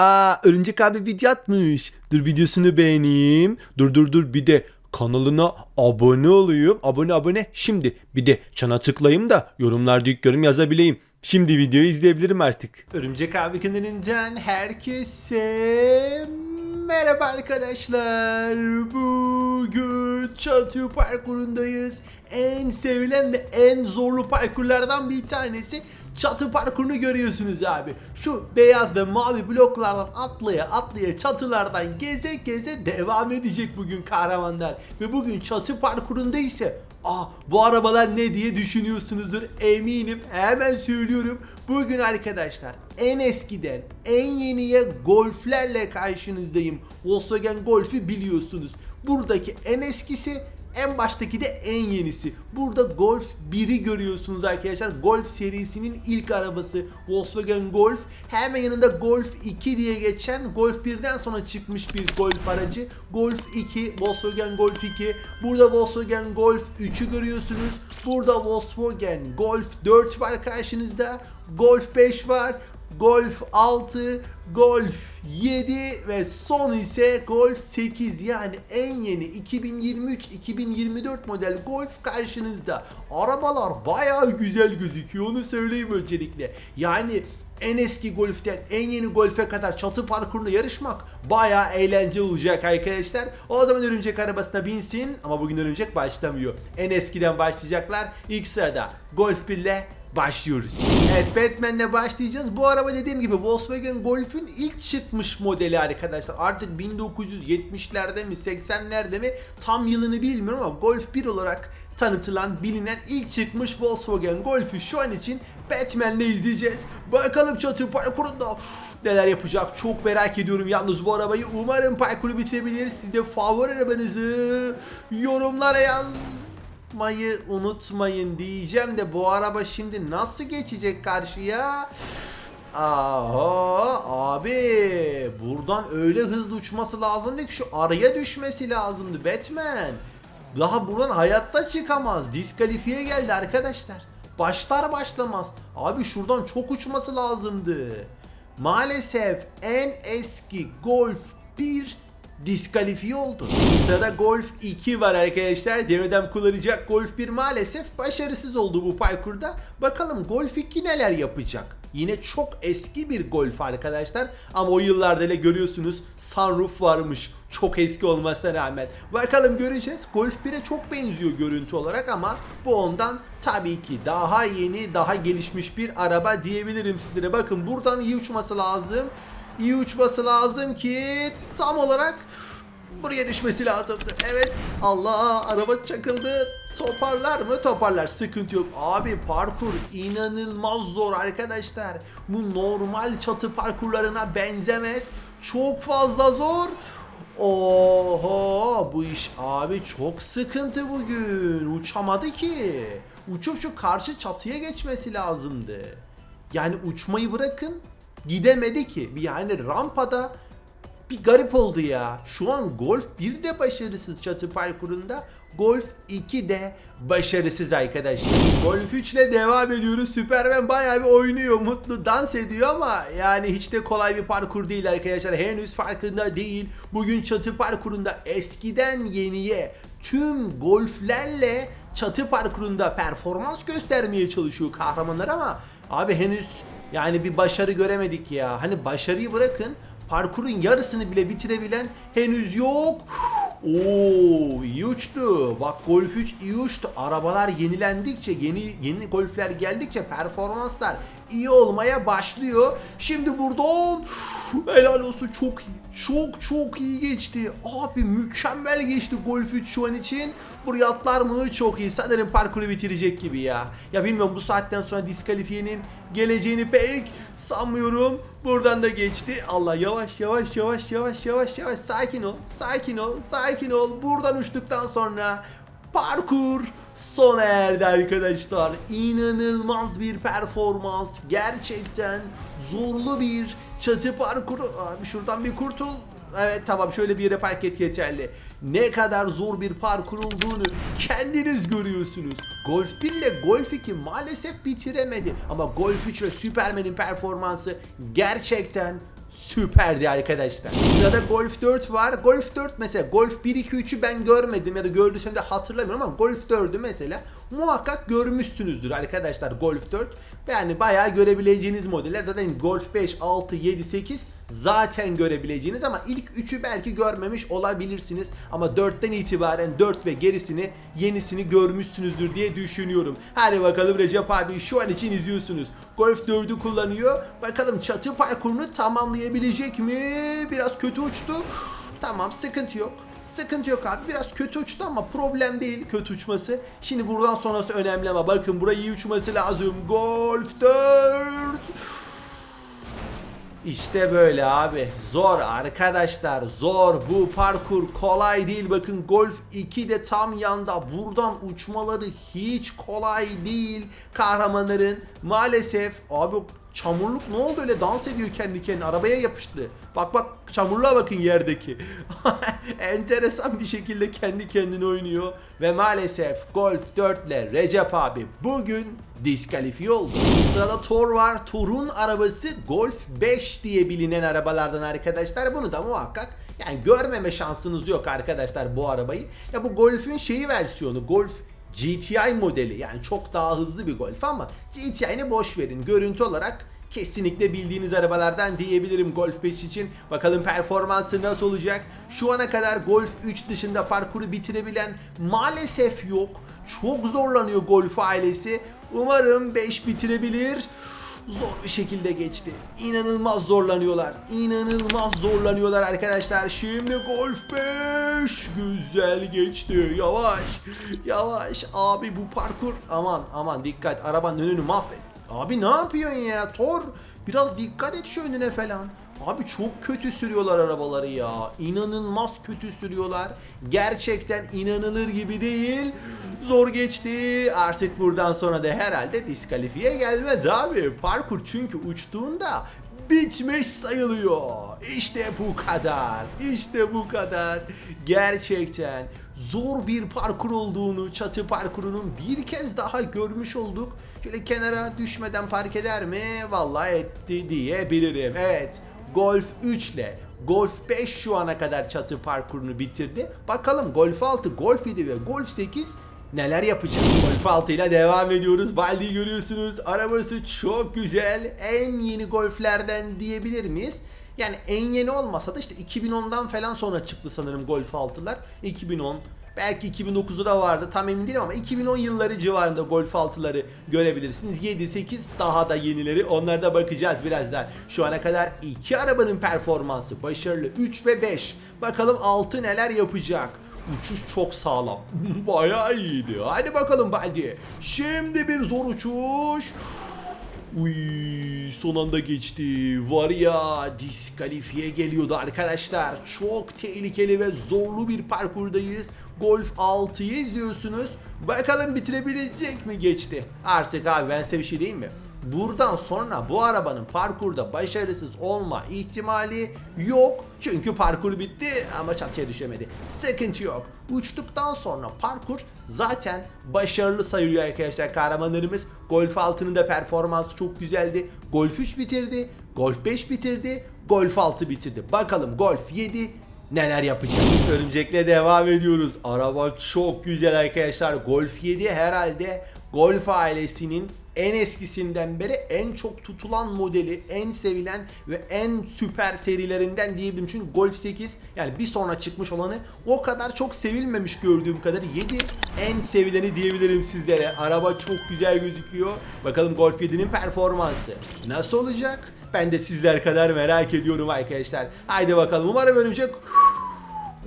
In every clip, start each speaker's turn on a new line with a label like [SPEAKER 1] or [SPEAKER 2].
[SPEAKER 1] Aa Örümcek abi video atmış. Dur videosunu beğeneyim. Dur dur dur bir de kanalına abone olayım. Abone abone. Şimdi bir de çana tıklayayım da yorumlarda ilk yorum yazabileyim. Şimdi videoyu izleyebilirim artık. Örümcek abi kanalından herkese merhaba arkadaşlar. Bugün çatı parkurundayız. En sevilen ve en zorlu parkurlardan bir tanesi çatı parkurunu görüyorsunuz abi. Şu beyaz ve mavi bloklardan atlaya atlaya çatılardan geze geze devam edecek bugün kahramanlar. Ve bugün çatı parkurunda ise Ah bu arabalar ne diye düşünüyorsunuzdur eminim hemen söylüyorum. Bugün arkadaşlar en eskiden en yeniye golflerle karşınızdayım. Volkswagen Golf'ü biliyorsunuz. Buradaki en eskisi en baştaki de en yenisi. Burada Golf 1'i görüyorsunuz arkadaşlar. Golf serisinin ilk arabası Volkswagen Golf. Hemen yanında Golf 2 diye geçen Golf 1'den sonra çıkmış bir Golf aracı. Golf 2, Volkswagen Golf 2. Burada Volkswagen Golf 3'ü görüyorsunuz. Burada Volkswagen Golf 4 var karşınızda. Golf 5 var. Golf 6, Golf 7 ve son ise Golf 8 yani en yeni 2023-2024 model Golf karşınızda. Arabalar bayağı güzel gözüküyor onu söyleyeyim öncelikle. Yani en eski Golf'ten en yeni Golf'e kadar çatı parkurunda yarışmak bayağı eğlenceli olacak arkadaşlar. O zaman örümcek arabasına binsin ama bugün örümcek başlamıyor. En eskiden başlayacaklar. İlk sırada Golf 1 ile başlıyoruz. Evet Batman'le başlayacağız. Bu araba dediğim gibi Volkswagen Golf'ün ilk çıkmış modeli arkadaşlar. Artık 1970'lerde mi 80'lerde mi tam yılını bilmiyorum ama Golf 1 olarak tanıtılan bilinen ilk çıkmış Volkswagen Golf'ü şu an için Batman'le izleyeceğiz. Bakalım çatı parkurunda neler yapacak çok merak ediyorum yalnız bu arabayı. Umarım parkuru bitirebilir. Siz de favori arabanızı yorumlara yaz yapmayı unutmayın diyeceğim de bu araba şimdi nasıl geçecek karşıya? Aha abi buradan öyle hızlı uçması lazımdı ki şu araya düşmesi lazımdı Batman. Daha buradan hayatta çıkamaz. Diskalifiye geldi arkadaşlar. Başlar başlamaz. Abi şuradan çok uçması lazımdı. Maalesef en eski Golf 1 diskalifiye oldu. Sırada Golf 2 var arkadaşlar. Demirden kullanacak Golf 1 maalesef başarısız oldu bu parkurda. Bakalım Golf 2 neler yapacak? Yine çok eski bir Golf arkadaşlar. Ama o yıllarda hele görüyorsunuz sunroof varmış. Çok eski olmasına rağmen. Bakalım göreceğiz. Golf 1'e çok benziyor görüntü olarak ama bu ondan tabii ki daha yeni, daha gelişmiş bir araba diyebilirim sizlere. Bakın buradan iyi uçması lazım iyi uçması lazım ki tam olarak buraya düşmesi lazımdı. Evet Allah araba çakıldı. Toparlar mı? Toparlar. Sıkıntı yok. Abi parkur inanılmaz zor arkadaşlar. Bu normal çatı parkurlarına benzemez. Çok fazla zor. Oho bu iş abi çok sıkıntı bugün. Uçamadı ki. Uçup şu karşı çatıya geçmesi lazımdı. Yani uçmayı bırakın gidemedi ki. Yani rampada bir garip oldu ya. Şu an Golf 1 de başarısız çatı parkurunda. Golf 2 de başarısız arkadaşlar. Golf 3 ile devam ediyoruz. Superman bayağı bir oynuyor. Mutlu dans ediyor ama yani hiç de kolay bir parkur değil arkadaşlar. Henüz farkında değil. Bugün çatı parkurunda eskiden yeniye tüm golflerle çatı parkurunda performans göstermeye çalışıyor kahramanlar ama abi henüz yani bir başarı göremedik ya. Hani başarıyı bırakın parkurun yarısını bile bitirebilen henüz yok. Oo iyi uçtu. Bak Golf 3 iyi uçtu. Arabalar yenilendikçe, yeni yeni Golf'ler geldikçe performanslar iyi olmaya başlıyor. Şimdi buradan helal olsun çok iyi. Çok çok iyi geçti. Abi mükemmel geçti Golf 3 şu an için. Buraya atlar mı? Çok iyi. Sanırım parkuru bitirecek gibi ya. Ya bilmiyorum bu saatten sonra diskalifiyenin geleceğini pek sanmıyorum. Buradan da geçti. Allah yavaş yavaş yavaş yavaş yavaş yavaş sakin ol. Sakin ol. Sakin ol. Buradan uçtuktan sonra parkur sona erdi arkadaşlar. İnanılmaz bir performans. Gerçekten zorlu bir çatı parkuru. Abi şuradan bir kurtul. Evet tamam şöyle bir yere park et yeterli. Ne kadar zor bir parkur olduğunu kendiniz görüyorsunuz. Golf 1 ile Golf 2 maalesef bitiremedi. Ama Golf 3 ve Superman'in performansı gerçekten süperdi arkadaşlar. Sırada Golf 4 var. Golf 4 mesela Golf 1 2 3'ü ben görmedim ya da gördüysem de hatırlamıyorum ama Golf 4'ü mesela muhakkak görmüşsünüzdür arkadaşlar Golf 4. Yani bayağı görebileceğiniz modeller. Zaten Golf 5, 6, 7, 8 zaten görebileceğiniz ama ilk 3'ü belki görmemiş olabilirsiniz. Ama 4'ten itibaren 4 ve gerisini yenisini görmüşsünüzdür diye düşünüyorum. Hadi bakalım Recep abi şu an için izliyorsunuz. Golf 4'ü kullanıyor. Bakalım çatı parkurunu tamamlayabilecek mi? Biraz kötü uçtu. Tamam sıkıntı yok. Sıkıntı yok abi. Biraz kötü uçtu ama problem değil kötü uçması. Şimdi buradan sonrası önemli ama bakın burayı iyi uçması lazım. Golf 4. İşte böyle abi. Zor arkadaşlar. Zor. Bu parkur kolay değil. Bakın Golf 2 de tam yanda. Buradan uçmaları hiç kolay değil. Kahramanların maalesef abi çamurluk ne oldu öyle dans ediyor kendi kendine arabaya yapıştı. Bak bak çamurluğa bakın yerdeki. Enteresan bir şekilde kendi kendine oynuyor ve maalesef Golf 4 ile Recep abi bugün diskalifiye oldu. Sırada Thor var. Thor'un arabası Golf 5 diye bilinen arabalardan arkadaşlar. Bunu da muhakkak yani görmeme şansınız yok arkadaşlar bu arabayı. Ya bu Golf'ün şeyi versiyonu. Golf GTI modeli yani çok daha hızlı bir Golf ama GTI'ni boş verin. Görüntü olarak kesinlikle bildiğiniz arabalardan diyebilirim Golf 5 için. Bakalım performansı nasıl olacak? Şu ana kadar Golf 3 dışında parkuru bitirebilen maalesef yok. Çok zorlanıyor Golf ailesi. Umarım 5 bitirebilir. Zor bir şekilde geçti. İnanılmaz zorlanıyorlar. İnanılmaz zorlanıyorlar arkadaşlar. Şimdi Golf 5 güzel geçti. Yavaş. Yavaş. Abi bu parkur aman aman dikkat. Arabanın önünü mahvet. Abi ne yapıyorsun ya? Thor biraz dikkat et şu önüne falan. Abi çok kötü sürüyorlar arabaları ya. İnanılmaz kötü sürüyorlar. Gerçekten inanılır gibi değil. Zor geçti. Artık buradan sonra da herhalde diskalifiye gelmez abi. Parkur çünkü uçtuğunda bitmiş sayılıyor. İşte bu kadar. İşte bu kadar. Gerçekten zor bir parkur olduğunu, çatı parkurunun bir kez daha görmüş olduk. Şöyle kenara düşmeden park eder mi? Vallahi etti diyebilirim. Evet. Golf 3 ile Golf 5 şu ana kadar çatı parkurunu bitirdi. Bakalım Golf 6, Golf 7 ve Golf 8 neler yapacak? Golf 6 ile devam ediyoruz. Baldi'yi görüyorsunuz. Arabası çok güzel. En yeni Golf'lerden diyebilir miyiz? Yani en yeni olmasa da işte 2010'dan falan sonra çıktı sanırım Golf 6'lar. 2010 Belki 2009'u da vardı tam emin değilim ama 2010 yılları civarında Golf 6'ları görebilirsiniz. 7, 8 daha da yenileri onlara da bakacağız birazdan. Şu ana kadar iki arabanın performansı başarılı 3 ve 5. Bakalım 6 neler yapacak. Uçuş çok sağlam. Bayağı iyiydi. Hadi bakalım Baldi. Şimdi bir zor uçuş. Uy son anda geçti. Var ya diskalifiye geliyordu arkadaşlar. Çok tehlikeli ve zorlu bir parkurdayız. Golf 6'yı izliyorsunuz. Bakalım bitirebilecek mi geçti. Artık abi ben size bir şey diyeyim mi? Buradan sonra bu arabanın parkurda başarısız olma ihtimali yok. Çünkü parkur bitti ama çatıya düşemedi. Sıkıntı yok. Uçtuktan sonra parkur zaten başarılı sayılıyor arkadaşlar kahramanlarımız. Golf 6'nın da performansı çok güzeldi. Golf 3 bitirdi. Golf 5 bitirdi. Golf 6 bitirdi. Bakalım Golf 7 neler yapacak. Örümcekle devam ediyoruz. Araba çok güzel arkadaşlar. Golf 7 herhalde Golf ailesinin en eskisinden beri en çok tutulan modeli, en sevilen ve en süper serilerinden diyebilirim. Çünkü Golf 8 yani bir sonra çıkmış olanı o kadar çok sevilmemiş gördüğüm kadar 7 en sevileni diyebilirim sizlere. Araba çok güzel gözüküyor. Bakalım Golf 7'nin performansı nasıl olacak? Ben de sizler kadar merak ediyorum arkadaşlar. Haydi bakalım umarım örümcek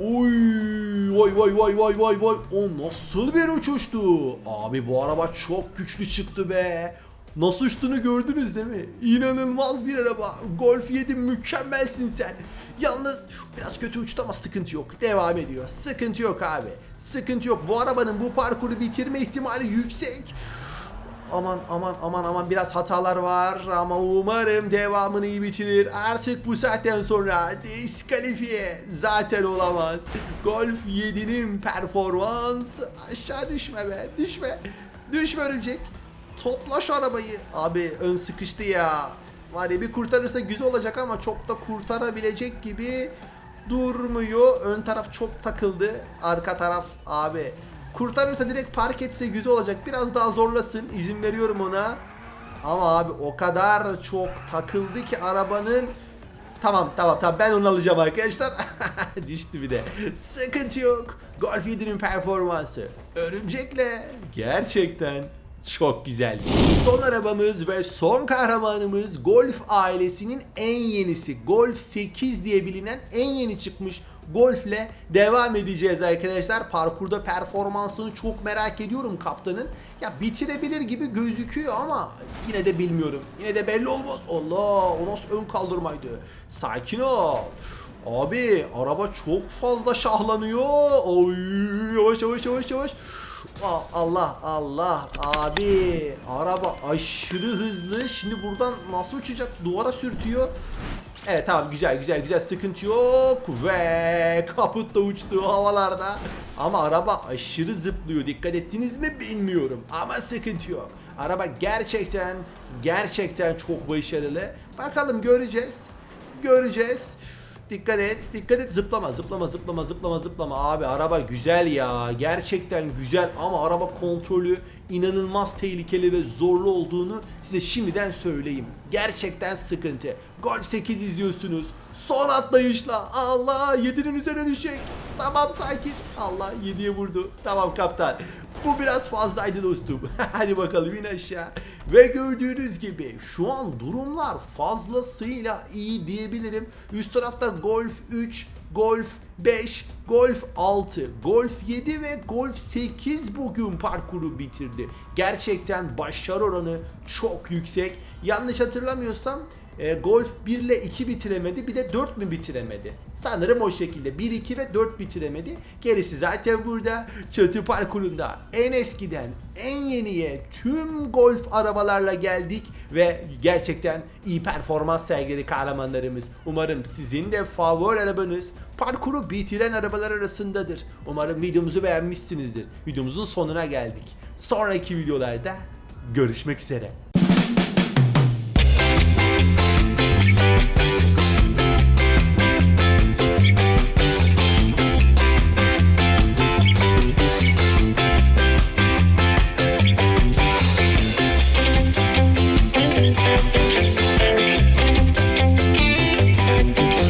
[SPEAKER 1] Oy vay vay vay vay vay vay. O nasıl bir uçuştu? Abi bu araba çok güçlü çıktı be. Nasıl uçtuğunu gördünüz değil mi? İnanılmaz bir araba. Golf 7 mükemmelsin sen. Yalnız biraz kötü uçtu ama sıkıntı yok. Devam ediyor. Sıkıntı yok abi. Sıkıntı yok. Bu arabanın bu parkuru bitirme ihtimali yüksek. Aman aman aman aman biraz hatalar var ama umarım devamını iyi bitirir. Artık bu saatten sonra diskalifiye zaten olamaz. Golf 7'nin performansı aşağı düşme be düşme. Düşme örümcek. Topla şu arabayı. Abi ön sıkıştı ya. Var ya bir kurtarırsa güzel olacak ama çok da kurtarabilecek gibi durmuyor. Ön taraf çok takıldı. Arka taraf abi. Kurtarırsa direkt park etse güzel olacak. Biraz daha zorlasın. İzin veriyorum ona. Ama abi o kadar çok takıldı ki arabanın Tamam tamam tamam ben onu alacağım arkadaşlar. Düştü bir de. Sıkıntı yok. Golf 7'nin performansı. Örümcekle gerçekten çok güzel. Son arabamız ve son kahramanımız Golf ailesinin en yenisi. Golf 8 diye bilinen en yeni çıkmış Golf'le devam edeceğiz arkadaşlar. Parkurda performansını çok merak ediyorum kaptanın. Ya bitirebilir gibi gözüküyor ama yine de bilmiyorum. Yine de belli olmaz. Allah o nasıl ön kaldırmaydı. Sakin ol. Abi araba çok fazla şahlanıyor. Oy yavaş yavaş yavaş yavaş. Aa, Allah Allah abi araba aşırı hızlı. Şimdi buradan nasıl uçacak? Duvara sürtüyor. Evet tamam güzel güzel güzel sıkıntı yok ve kaput da uçtu havalarda. Ama araba aşırı zıplıyor dikkat ettiniz mi bilmiyorum ama sıkıntı yok. Araba gerçekten gerçekten çok başarılı. Bakalım göreceğiz. Göreceğiz. Dikkat et, dikkat et. Zıplama, zıplama, zıplama, zıplama, zıplama. Abi araba güzel ya. Gerçekten güzel ama araba kontrolü inanılmaz tehlikeli ve zorlu olduğunu size şimdiden söyleyeyim. Gerçekten sıkıntı. Golf 8 izliyorsunuz. Son atlayışla. Allah 7'nin üzerine düşecek. Tamam sakin. Allah 7'ye vurdu. Tamam kaptan. Bu biraz fazlaydı dostum. Hadi bakalım in aşağı. Ve gördüğünüz gibi şu an durumlar fazlasıyla iyi diyebilirim. Üst tarafta Golf 3, Golf 5, Golf 6, Golf 7 ve Golf 8 bugün parkuru bitirdi. Gerçekten başarı oranı çok yüksek. Yanlış hatırlamıyorsam e, Golf 1 ile 2 bitiremedi bir de 4 mü bitiremedi? Sanırım o şekilde 1, 2 ve 4 bitiremedi. Gerisi zaten burada çatı parkurunda en eskiden en yeniye tüm golf arabalarla geldik ve gerçekten iyi performans sergiledi kahramanlarımız. Umarım sizin de favori arabanız parkuru bitiren arabalar arasındadır. Umarım videomuzu beğenmişsinizdir. Videomuzun sonuna geldik. Sonraki videolarda görüşmek üzere. Bye.